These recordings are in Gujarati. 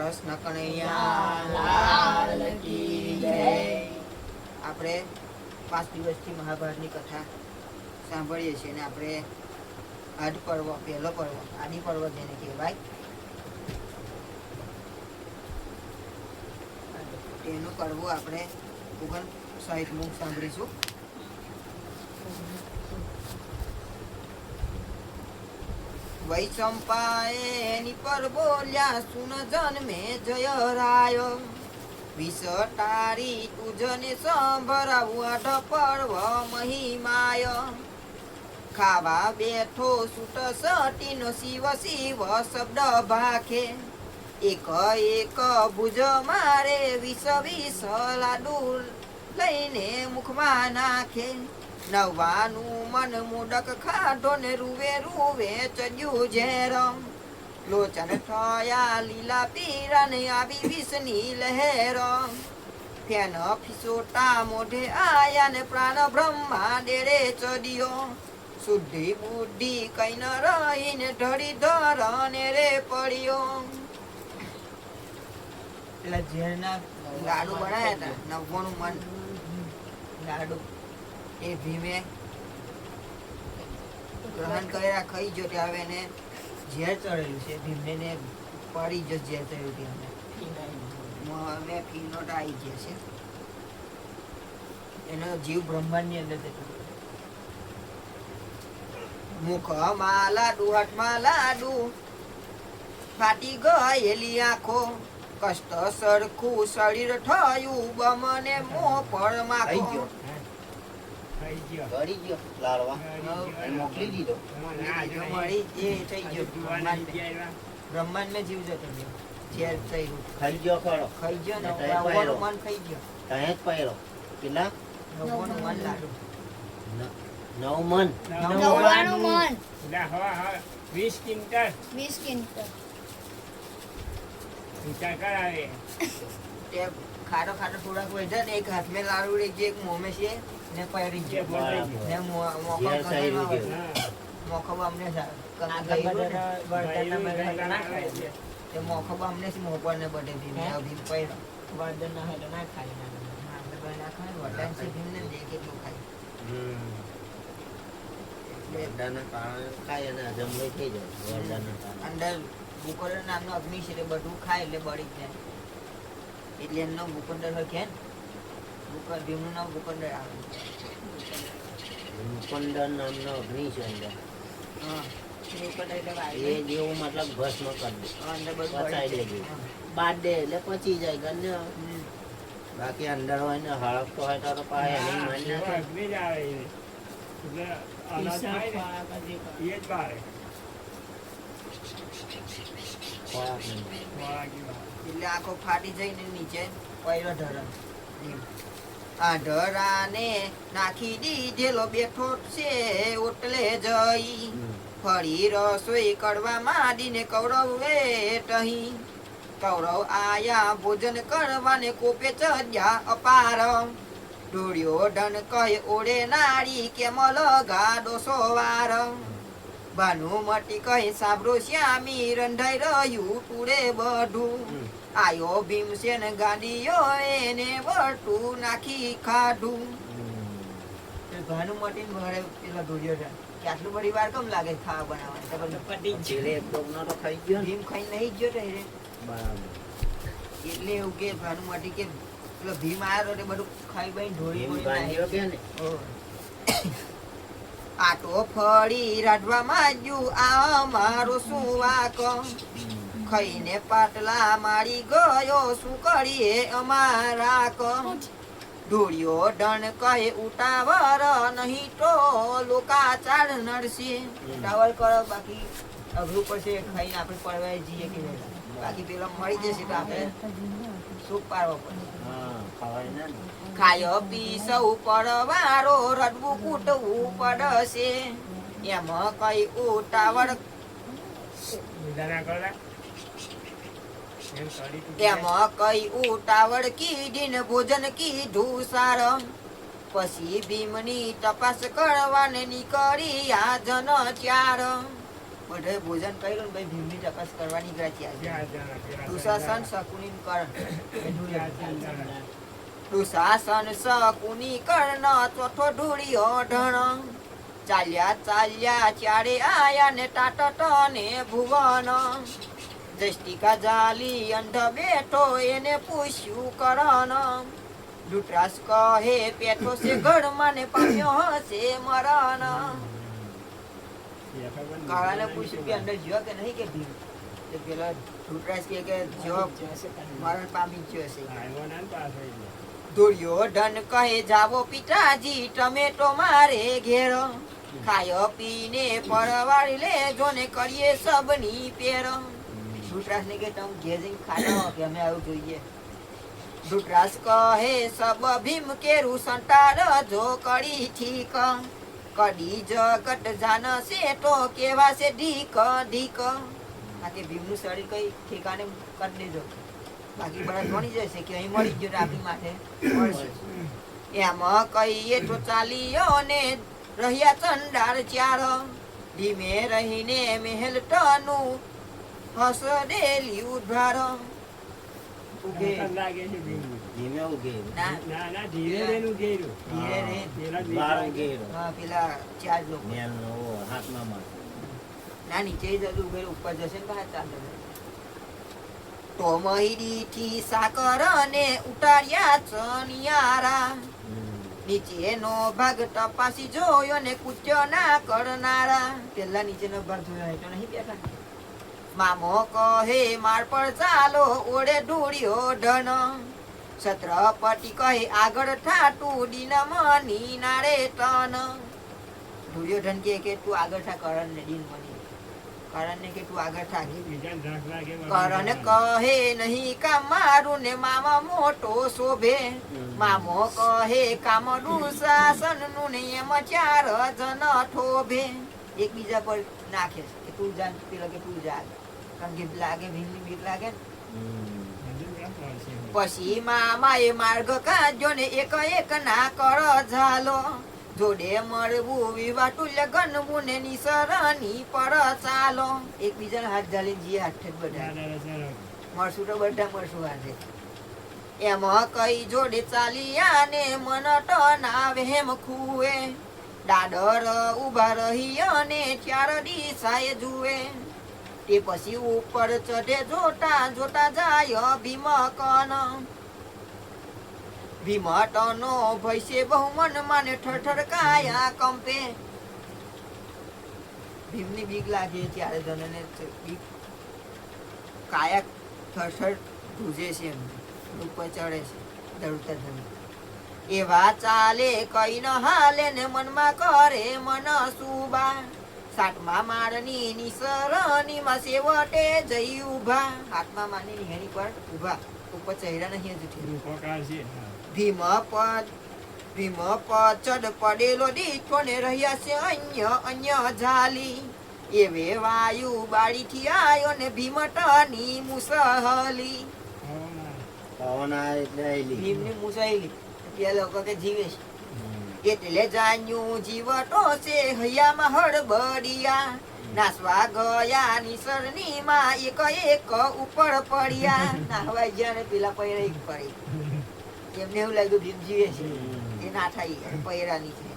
કૃષ્ણ કનૈયા આપણે પાંચ દિવસથી મહાભારતની કથા સાંભળીએ છીએ અને આપણે આજ પર્વ પહેલો પર્વ આદિ પર્વ જેને કહેવાય. તેનું કરવું આપણે ઓગણ મુખ સાંભળીશું. વૈચંપાએ એની પર બોલ્યા સુન જન્મે જય રાય વિષ તારી તુજને સંભરાવું આઠ પર્વ મહિમાય ખાવા બેઠો સુટ સટીનો શિવ શિવ શબ્દ ભાખે એક એક ભુજ મારે વિષ વિષ લાડુ લઈને મુખમાં નાખે નવાનું મન મુડક ખાધો ને રૂવે રૂવે ચડ્યું ઝેર લોચન થયા લીલા પીરા ને આવી વિષની લહેર ફેન ફિસોટા મોઢે આયા ને પ્રાણ બ્રહ્મા ડેરે ચડ્યો. શુદ્ધિ બુદ્ધિ કઈ ન રહીને ઢળી ધરને રે પડ્યો. એટલે લાડુ બનાવ્યા હતા નવ્વાણું મન. લાડુ. એ ભીમે ગ્રહણ કર્યા, ખાઈ જો હવે એને ઝેર ચડેલું છે. ભીમને ને પડી જ ઝેર ચડ્યું ત્યાં અમે ફીનોટ આવી ગયા છે. એનો જીવ બ્રહ્માંડની અંદર જતો મુખ મુખમાં લાડુ હાથમાં લાડુ ફાટી ગયેલી આંખો. કષ્ટ સરખું શરીર થયું બમને મોં પર માખો. ગળી ગયો લાડવા મોકલી દીધો ને લાડુ એક હાથમાં લાડુ રહી એક મોમે છે. ને પહેરી ગયો. ને અમને અમને ને. ના હોય તો ના ખાય ના ખાય છે ભીમ ને ખાય. વરદાનના કારણે ખાય અને હજમ લઈ થઈ જાય વરદાનના કારણે. અંદર નામનો અગ્નિ છે એટલે બધું ખાય એટલે બળી જાય. એટલે એમનો ભૂકંડર હોય કે ભૂકંડ ભીમનું નામ ભૂકંડર આવે મુકંદર નામનો અગ્નિ છે અંદર. હા એ જેવું મતલબ ભસ્મ કરી દે. દેજે. બાદ દે એટલે પચી જાય હમ. બાકી અંદર હોય ને હળકતો હોય તો તો એની માની અગ્નિ જ આવે એ. એટલે જ બારે. આખો ફાટી જઈને નીચે પહેલો ધરણ એમ. આ ધરાને નાખી દીધેલો બેઠો છે ઓટલે જઈ. ફરી રસોઈ કરવા માંડીને કૌરવ ટહી. કૌરવ આયા ભોજન કરવાને કોપે ચડ્યા અપાર. ઢોળ્યો ડન કહે ઓળે નારી કેમ લગા સોવાર? વાર ભાનુમતી કહે સાંભળો શ્યામી રંધાઈ રહ્યું પૂરે બધું. આયો ભીમસેન ગાંડીયો એને વટું નાખી ખાધું હમ. ભાનુમતી ભરે પેલા ઢોળ્યો છે. કે આટલું બધી વાર કેમ લાગે ખાવા બનાવવાની? તો તો પછી જ પેલે એક તો ખાઈ ગયો ભીમ ખાઈ નહીં ગયો તો રે બરાબર. એટલે એવું કે ભાનુમતી કે પેલો ભીમ આવ્યો તો બધું ખાઈ બાઈ ઢોળી બાંધ્યો કે ને? આટો ફળી રાઢવા માંડ્યું. આ મારો શું વાક ખાઈને પાટલા મારી ગયો શું કરીએ અમારા કમ? ઢોળ્યો ડણ કહે ઉટાવર નહીં તો લોકાચાર નડશે. ઉટાવર કરો બાકી અઘરું પડશે ખાઈને આપણે પડવાય જઈએ કે બાકી પેલા મળી જશે તો આપણે શું પાડવો પડે ખાય પી સૌ પડવારો રડવું કૂટવું પડશે. એમાં કઈ ઉટાવળ બીજા ના કરે. એમ કરી તું એમાં કઈ ઉતાવળ કીધી ને ભોજન કીધું સારમ પછી ભીમની તપાસ કરવાને નીકળી આ જન ચાર. બધે ભોજન કર્યું ને ભાઈ ભીમની તપાસ કરવાની જ્યાં જ્યાં દુશાસન શકુની કરણ. દુશાસન શકુની કર્ણ ચોથો ઢોળી ઢણ ચાલ્યા ચાલ્યા ચારે આયા ને ટાટટ ને ભુવન. દ્રષ્ટિકા જાલી અંધ બેઠો એને પૂછ્યું કરણ ધૃતરાસ કહે પેઠો છે ઘરમાં ને પામ્યો હશે મરણ. કાળાને પૂછ્યું કે અંદર જ્યો કે નહીં કે ભીમ પેલા ધૃતરાસ કહે કે જ્યો મરણ પામી ગયો ગયો. દુર્યોધન કહે જાવો પિતાજી ટમેટો મારે ઘેર ખાયો પીને પરવાળી લેજો ને કરીએ સબની પેર ધૃતરાજ ને કે તમે ઘેર જઈને ખાજો કે અમે આવું જોઈએ? ધૃતરાજ કહે, સબ ભીમ કેરું સંતાર જો કડી ઠીક? કડી જગત જાન છે તો કેવા છે ઢીક? ઢીક? આ કે ભીમનું શરીર કઈ ઠેકાને કરી દેજો. બાકી બધા ધોણી જશે કે અહીં મળી ગયો આપણી માટે. એમ કહીએ તો ચાલીયો ને રહ્યા ચંડાર ચાર ધીમે રહીને મહેલ ટનું હસડેલી ઉદ્ધાર ઉગે ના ઉપર તો મહીડી સાકર ને ઉતાર્યા ચનિયારા નીચેનો ભાગ તપાસી જોયો ને કૂચ્યો ના કરનારા પેલા નીચેનો ભાગ જોયો નહીં બેઠા મામો કહે માર પર ચાલો ઓડે ઢોળ્યો ધન છત્રપતિ કહે, આગળ ઠાટું દીન મની નારે તન દુર્યોધન કહે કે, તું આગળ થા, કરણ ને દીન મની. કરણ ને કે, તું આગળ થાકી કે કરણ કહે, નહીં કા મારું ને મામા મોટો શોભે. મામો કહે કામ શાસનનું નું એમ ચાર જન ઠોભે એકબીજા પર નાખે છે કે, તું જાન, પેલો કે, તું જા કારણ કે લાગે ભીંડી બીક લાગે પછી મામા એ માર્ગ કાઢ્યો ને એક એક ના કર ઝાલો. જોડે મળવું વિવાહ તુલ્ય ગણવું ને નિસરણી પર ચાલો. એકબીજાને હાથ ઝાલીને જીએ હાથે બધા. મળશું તો બધા મળશું આજે. એમાં કઈ જોડે ચાલ્યા ને મન ટના વહેમ ખુએ. દાદર ઊભા રહી અને ચાર દિશાએ જુએ. તે પછી ઉપર ચઢે જોતા જોતા જાય ભીમ કન ભીમટનો ભય છે બહુ મન માને ઠરઠર કાયા કંપે. ભીમની બીક લાગે ત્યારે જનને બીક. કાયા ઠરઠર ધૂજે છે ઉપર ચડે છે દળતા ધન એવા ચાલે કઈ ન હાલે ને મનમાં કરે મન સુબા સાતમા માળની નિસરણી માં સેવટે જઈ ઊભા હાથમાં માની નિહણી પર ઊભા ઉપર ચહેરા નહીં હજુ થી રૂપો કાઢશે. ભીમ પદ ભીમ પચડ પડેલો દીઠો ને રહ્યા છે અન્ય અન્ય ઝાલી. એવે વાયુ બાળીથી આયો ને ભીમટની મુસહલી. પવન આવે એટલે ભીમની મુસહલી. પેલો લોકો કે જીવે છે. એટલે જાન્યું જીવટો છે હૈયામાં હળબડિયા. નાસવા ગયા નિસરની માં એક એક ઉપર પડ્યા. નાહવા ગયા ને પેલા પૈરા એક પડી. એમને એવું લાગ્યું ભીમ જીવે છે. એ ના થાય પૈરાની છે.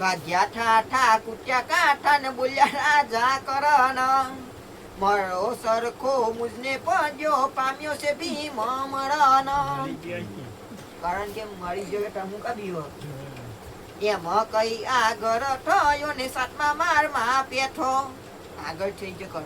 ભાગ્યા ઠાઠા કુટ્યા કાંઠા ને બોલ્યા રાજા કરણ મરો સરખો મુજને પંજો પામ્યો છે ભીમ મરણ. કારણ કે મરી ગયો એટલે હું કબીઓ હા. એમાં કઈ આગળ થયો ને સાતમા મારમાં પેઠો આગળ થઈ ગયો કર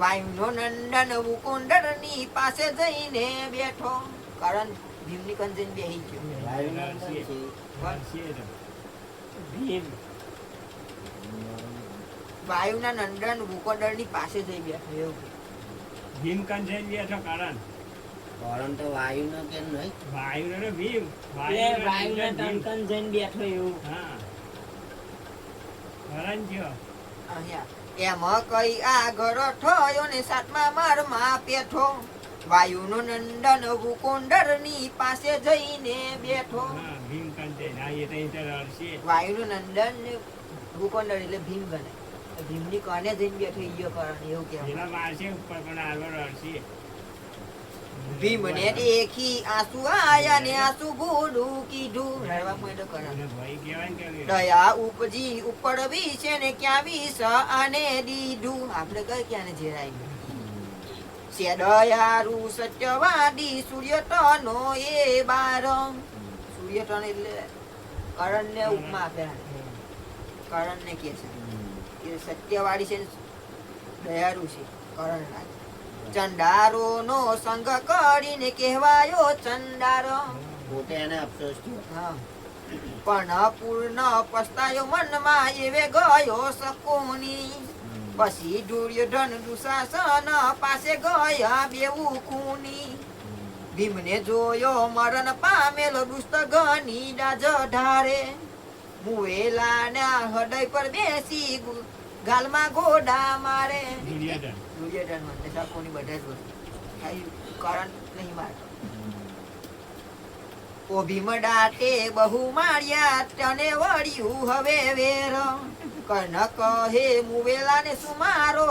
વાયુનો નંદન મુકુંદરની પાસે જઈને બેઠો. કરણ ભીમની કંજન બેહી ગયો. વાયુના નંદન મુકુંદરની પાસે જઈ બેઠો. એવું ભીમ કંજન બેઠો કારણ. પવન તો વાયુનો કેમ નહીં? વાયુનો ને ભીમ. વાયુ વાયુના ટંકન જઈને બેઠો એવું. હા. કારણ જો અહીંયા. એમાં કઈ આગળ થયો ને સાતમા મારમાં પેઠો વાયુનો નંદન ભૂકોંડરની પાસે જઈને બેઠો. વાયુ રડશે. વાયુનું નંદન ને એટલે ભીમ ગણે ભીમની કને જઈને બેઠો ઈયો કરણ એવું કેવું મારશે ઉપર પણ આગળ અડશે ભીમને દેખી આંસુ આયા ને આંસુ ભૂડું કીધું. રડવા માંડ્યો કરણ એને ભય કહેવાય ને કે દયા ઉપજી ઉપર છે ને ક્યાં વિષ આને દીધું. આપણે કઈ ક્યાં ને જેરાય છે દયારું સત્યવાદી સૂર્યટનો એ બાર સૂર્યટન એટલે કરણ ને ઉપમા આપે કરણ ને કે છે. કે સત્યવાદી છે ને દયાળુ છે કરણ રાજ ચંડારો નો સંગ કરીને કહેવાયો ચંડારો. પોતે એને અફસોસ થયો. પણ પૂર્ણ પસ્તાયો મનમાં એવે ગયો શકુની. પછી દુર્યોધન દુશાસન પાસે ગયા બેવું ખૂની. ભીમને જોયો મરણ પામેલો દુષ્ટ ગની ડાજ ઢારે મુએલાના હૃદય પર બેસી ગાલમાં ગોડા મારે. દુર્યોધન દુર્યોધન બધા જ વસ્તુ. ખાલી નહીં મારતો ઓ ભીમડા તે બહુ માર્યા તને વળ્યું હવે વેર. કર્ણ કહે મુવેલાને સુમારો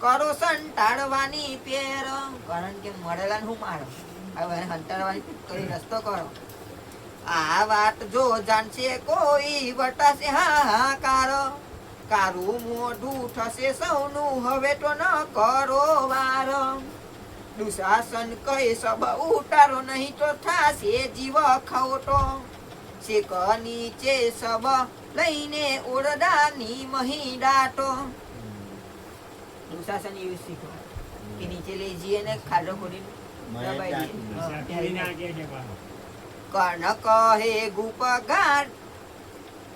કરો સંટાળવાની પેર. કારણ કે મળેલા ને હું મારો. હવે સંટાળવાની કરી રસ્તો કરો. આ વાત જો જાણશે કોઈ વટાશે હાહાકાર. કારું મોઢું થશે સૌનું. હવે તો ન કરો વાર. દુશાસન કહે સબ ઉતારો નહીં તો થાશે જીવ ખોટો. શેક નીચે સબ લઈને ઓરડાની મહી દાટો. દુશાસન એવું શીખો કે નીચે લઈ જઈએ ને ખાડો પાછો. કર્ણ કહે ગુપ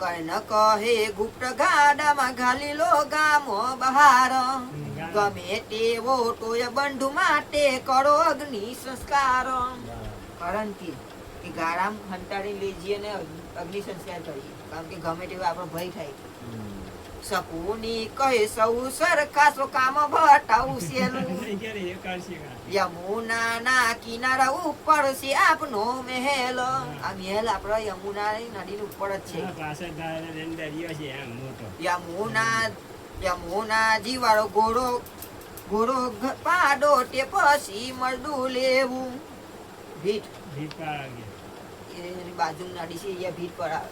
કર્ણ કહે ગુપ્ત ગાડામાં ઘાલી લો ગામો બહાર. ગમે તેવો ટોય બંધુ માટે કરો અગ્નિ સંસ્કાર. કારણ કે કે ગાળામ હંતાડી લેજીએ ને અગ્નિ સંસ્કાર કરીએ. કારણ કે ગમે તેવો આપણો ભય થાય. શકુની કહે સૌ સરખા સો કામ ભટાવું સેલું યમુના ના કિનારા ઉપર છે આપનો મહેલ. આ મહેલ આપણા યમુના નદી ઉપર જ છે. યમુના યમુના જીવાળો ઘોડો ઘોડો પાડો તે પછી મળદું લેવું. ભીટ. ભીટ પાર બાજુ નડી છે એ ભીટ પર આવે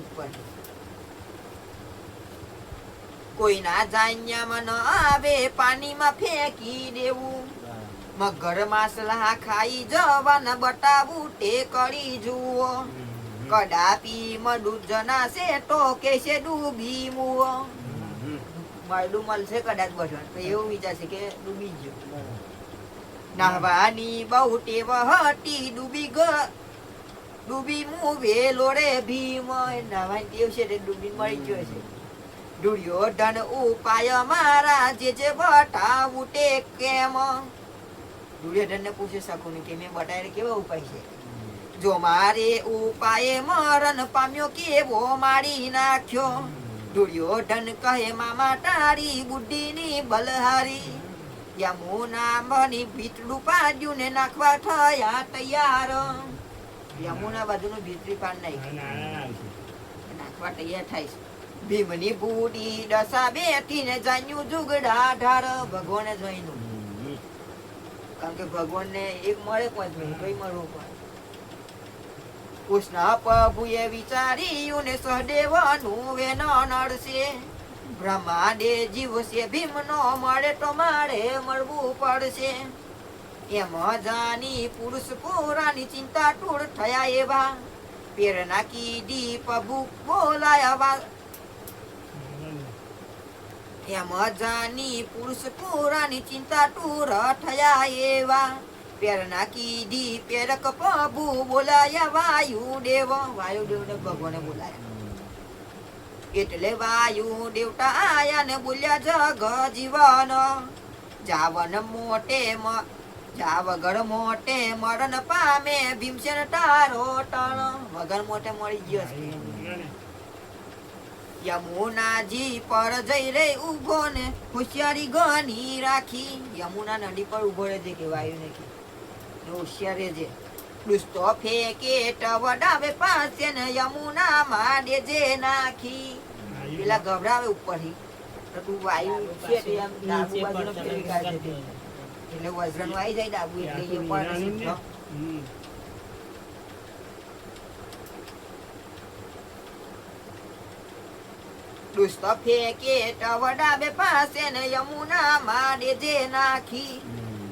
ઉપર. કોઈના જાન્યામાં ન આવે પાણીમાં ફેંકી દેવું. મગર માસલા ખાઈ જવાના બટાવું તે કરી જુઓ કડાપી મડું જનાશે તો કેશે ડૂબી મુઓ. મળડું મળશે કદાચ બઢણ તો એવું વિચારશે કે ડૂબી ગયો. નાહવાની બહુ ટેવ હતી ડૂબી ગ ડૂબી મુવે વેલોડે ભીમ. નાહવાની ટેવ છે ડૂબી મળી ગયો છે. દુર્યોધન ઉપાય મારા જે જે બટા તે કેમ? દુર્યોધન ને પૂછી શકું કે મેં બટાય કેવા ઉપાય છે? જો મારે ઉપાય મરણ પામ્યો કેવો મારી નાખ્યો? દુર્યોધન કહે મામા તારી બુદ્ધિની બલહારી. યમુના મની ભીતડું પાડ્યું ને નાખવા થયા તૈયાર. યમુના બાજુનું ભીતરી પાડ નાખ્યું. નાખવા તૈયાર થાય છે. ભીમની બુડી દશા બેઠી ને જાન્યું જુગડા ઢાર ભગવાને જોઈનું કારણ કે ભગવાનને એક મળે પાંચ જ કઈ મળવું પડે. કૃષ્ણ પ્રભુએ વિચાર્યું ને સહદેવનું વેન નડશે બ્રહ્માંડે જીવશે ભીમનો મળે તો મારે મળવું પડશે. એમ જાની પુરુષ પુરાની ચિંતા ટૂળ થયા એવા. પ્રેરણા કીડી પ્રભુ બોલાયા એમ જાની પુરુષ પુરાની ચિંતા ટૂર થયા એવા. પેરના કીધી પેરક પ્રભુ બોલાયા વાયુદેવ. વાયુદેવને ભગવાને બોલાયા. એટલે વાયુ દેવતા આયા ને બોલ્યા, જગ જીવન, જાવન મોટે જાવગર મોટે મરણ પામે, ભીમસેન તારો ટણ. વગર મોટે મળી ગયો ને. યમુનાજી પર જઈ રે ઊભો ને હોશિયારી ઘણી રાખી. યમુના નદી પર ઊભો રહેજે કે વાયુ ને કે ને હોશિયાર રહેજે. દુસ્તો ફેકે ટવડાવે પાસે ને યમુના માં દેજે નાખી પેલા ગભરાવે ઉપરથી. થી તું વાયુ છે. એટલે વજ્રનું આવી જાય ડાબુ એટલે એ પણ સીધો. હમ. દુષ્ટ ફેંકે ટવ બે પાસે ને યમુના માડે જે નાખી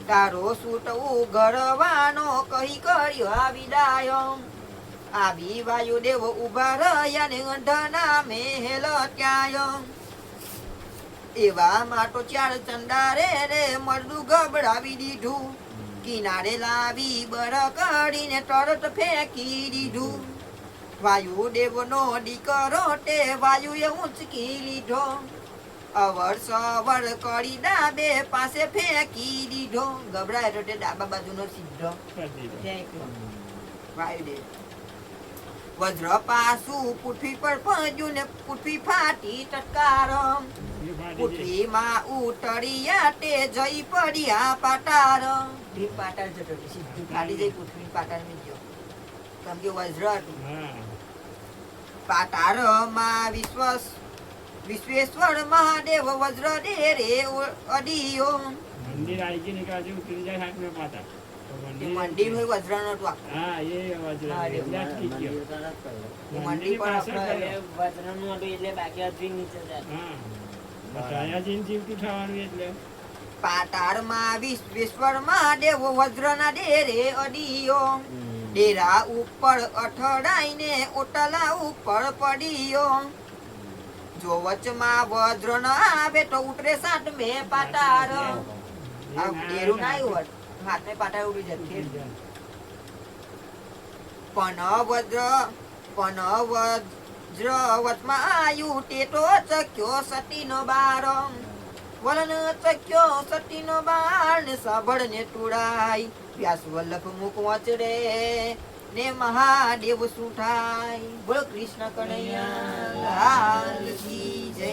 તારો સૂટ ઉઘડવાનો કહી કર્યો આ વિદાય આવી વાયુદેવ ઊભા રહ્યા ને અંધના મેહેલ ત્યાં એવા માટો ચાર ચંડારે રે મરડું ગબડાવી દીધું. કિનારે લાવી બર કરીને તરત ફેંકી દીધું. વાયુદેવનો દીકરો તે વાયુએ ઉંચકી લીધો. અવર સવર કરી ડાબે પાસે ફેંકી દીધો. ગભરાય તો તે ડાબા બાજુનો સીધો. વાયુદેવ. વજ્ર પાસું પૃથ્વી પર પહોંચ્યું ને પૃથ્વી ફાટી ટટકાર. પૃથ્વીમાં ઉતર્યા તે જઈ પડ્યા પાટાર. ભીમ પાટાર જતો સીધું ફાટી જઈ પૃથ્વી પાટારમાં ગયો કેમ કે વજ્ર હતું. પાતારમાં વિશ્વ વિશ્વેશ્વર મહાદેવ વજ્ર દે રે અડિયો. મંદિર આવી ગયું ને કે હજુ ઉતરી જાય હાથમાં પાતા તો એ મંદિર હોય વજ્ર. હા એ વજ્ર એટલે મંદિર. આપણે- હતું બાકી હતું નીચે જાય. હા. જઈને જીવતું થવાનું એટલે. વિશ્વેશ્વર મહાદેવ વજ્રના ડેરે અડિયો. હમ. ડેરા ઉપર અઠડાઈને ઓટલા ઉપર પડ્યો. જો વચમાં વજ્ર ન આવે તો ઉતરે સાત મે પાટાર ડેરું ના આવ્યું હોત. બાર. ને સાંભળ ને તુડાય. વ્યાસ વલ્લભ મુખ વાંચડે ને મહાદેવ સુઠાય. બોલો કૃષ્ણ કણૈયા લાલ કી જય.